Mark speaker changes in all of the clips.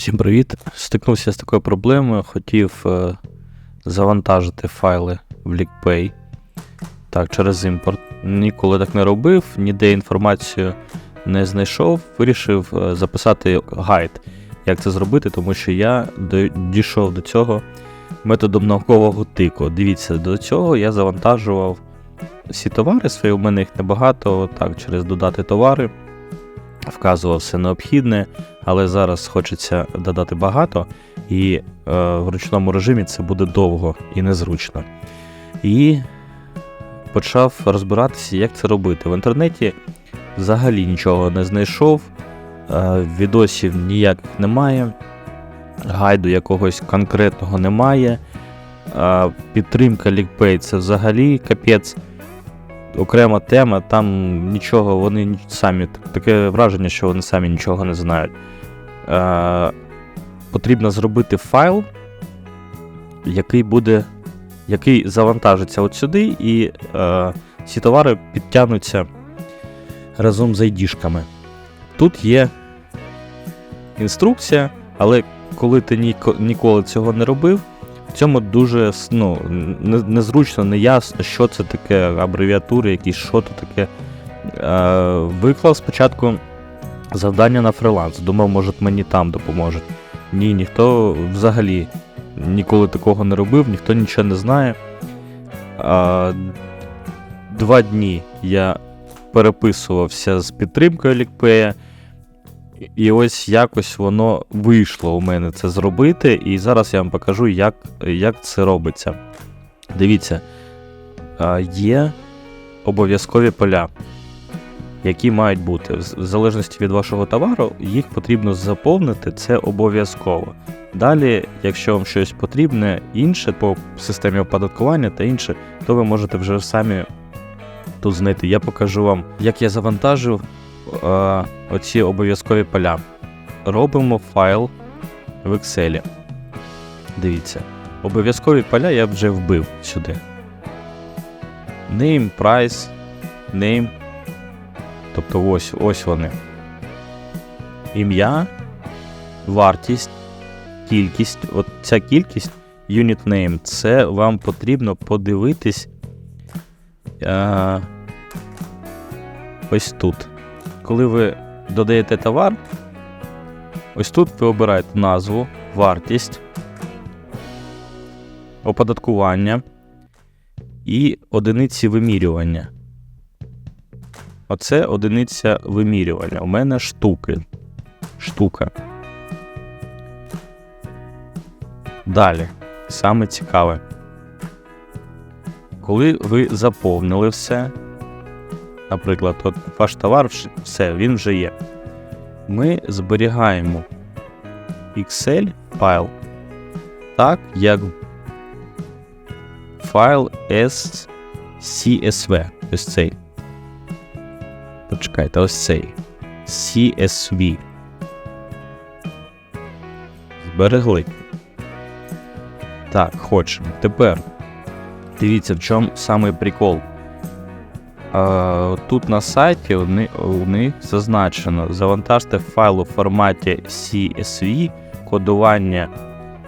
Speaker 1: Всім привіт! Стикнувся з такою проблемою, хотів е, завантажити файли в LeakPay. Так, через імпорт. Ніколи так не робив, ніде інформацію не знайшов. Вирішив е, записати гайд, як це зробити, тому що я дійшов до цього методом наукового тику. Дивіться, до цього я завантажував всі товари свої, у мене їх небагато, так, через додати товари. Вказував все необхідне, але зараз хочеться додати багато, і е, в ручному режимі це буде довго і незручно. І почав розбиратися, як це робити. В інтернеті взагалі нічого не знайшов, е, відосів ніяких немає, гайду якогось конкретного немає. Підтримка LeakPay це взагалі капець окрема тема, там нічого, вони самі таке враження, що вони самі нічого не знають. Е, потрібно зробити файл, який буде, який завантажиться от сюди, і е, ці товари підтягнуться разом з ID-шками. Тут є інструкція, але коли ти ніколи цього не робив, в цьому дуже ну, не- незручно, неясно, що це таке, абревіатури, якісь що то таке. Е, виклав спочатку завдання на фриланс. Думав, може мені там допоможуть. Ні, ніхто взагалі ніколи такого не робив, ніхто нічого не знає. Е, два дні я переписувався з підтримкою Лікпея. І ось якось воно вийшло у мене це зробити, і зараз я вам покажу, як, як це робиться. Дивіться, є обов'язкові поля, які мають бути. В залежності від вашого товару, їх потрібно заповнити, це обов'язково. Далі, якщо вам щось потрібне інше по системі оподаткування та інше, то ви можете вже самі тут знайти. Я покажу вам, як я завантажив е, оці обов'язкові поля. Робимо файл в Excel. Дивіться. Обов'язкові поля я вже вбив сюди. Name, price, name. Тобто ось, ось вони. Ім'я, вартість, кількість. От ця кількість, unit name, це вам потрібно подивитись. Е, ось тут коли ви додаєте товар, ось тут ви обираєте назву, вартість, оподаткування і одиниці вимірювання. Оце одиниця вимірювання. У мене штуки. Штука. Далі. Саме цікаве. Коли ви заповнили все, Наприклад, от ваш товар, все, він вже є. Ми зберігаємо Excel файл так, як файл SCSV. Ось цей. Почекайте, ось цей. CSV. Зберегли. Так, хочемо. Тепер дивіться, в чому саме прикол. Тут на сайті у них зазначено завантажте файл у форматі CSV кодування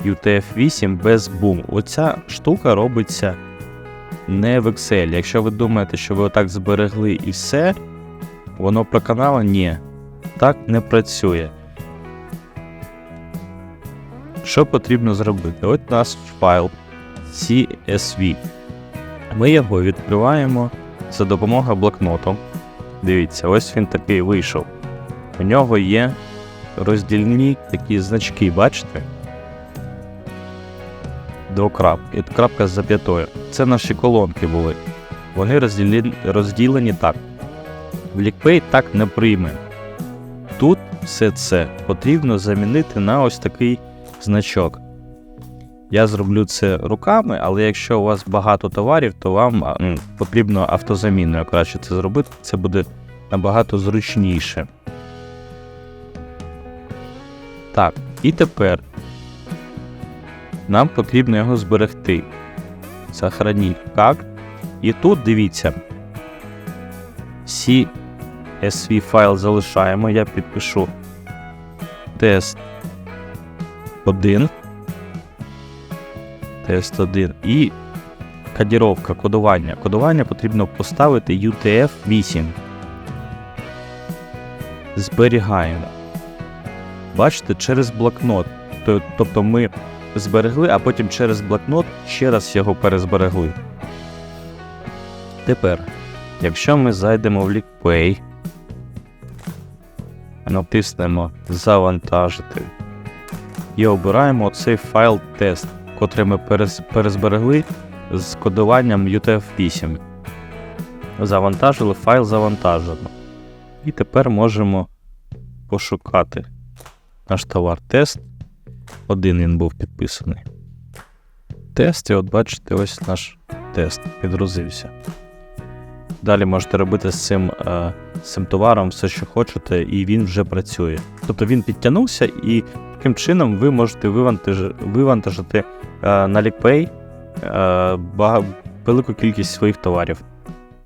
Speaker 1: UTF-8 без boom. Оця штука робиться не в Excel. Якщо ви думаєте, що ви отак зберегли і все, воно проканало, ні. Так не працює. Що потрібно зробити? От наш файл CSV. Ми його відкриваємо за допомогою блокноту. Дивіться, ось він такий вийшов. У нього є роздільні такі значки, бачите? До крапки. Крапка з зап'ятою. Це наші колонки були. Вони розділені, розділені так. В LeakPay так не прийме. Тут все це потрібно замінити на ось такий значок. Я зроблю це руками, але якщо у вас багато товарів, то вам м, потрібно автозаміною краще це зробити. Це буде набагато зручніше. Так, і тепер нам потрібно його зберегти. Сохраніть як. І тут дивіться. CSV файл залишаємо, я підпишу тест 1. Тест 1. І кодіровка, кодування. Кодування потрібно поставити UTF-8. Зберігаємо. Бачите, через блокнот. Тобто ми зберегли, а потім через блокнот ще раз його перезберегли. Тепер, якщо ми зайдемо в LeakPay, натиснемо Завантажити і обираємо цей файл тест, котрий ми перезберегли з кодуванням UTF-8. Завантажили, файл завантажено. І тепер можемо пошукати наш товар тест. Один він був підписаний. Тест, і от бачите, ось наш тест підгрузився. Далі можете робити з цим, е, з цим товаром все, що хочете, і він вже працює. Тобто він підтягнувся, і таким чином ви можете вивантажити, е, на бага- велику кількість своїх товарів.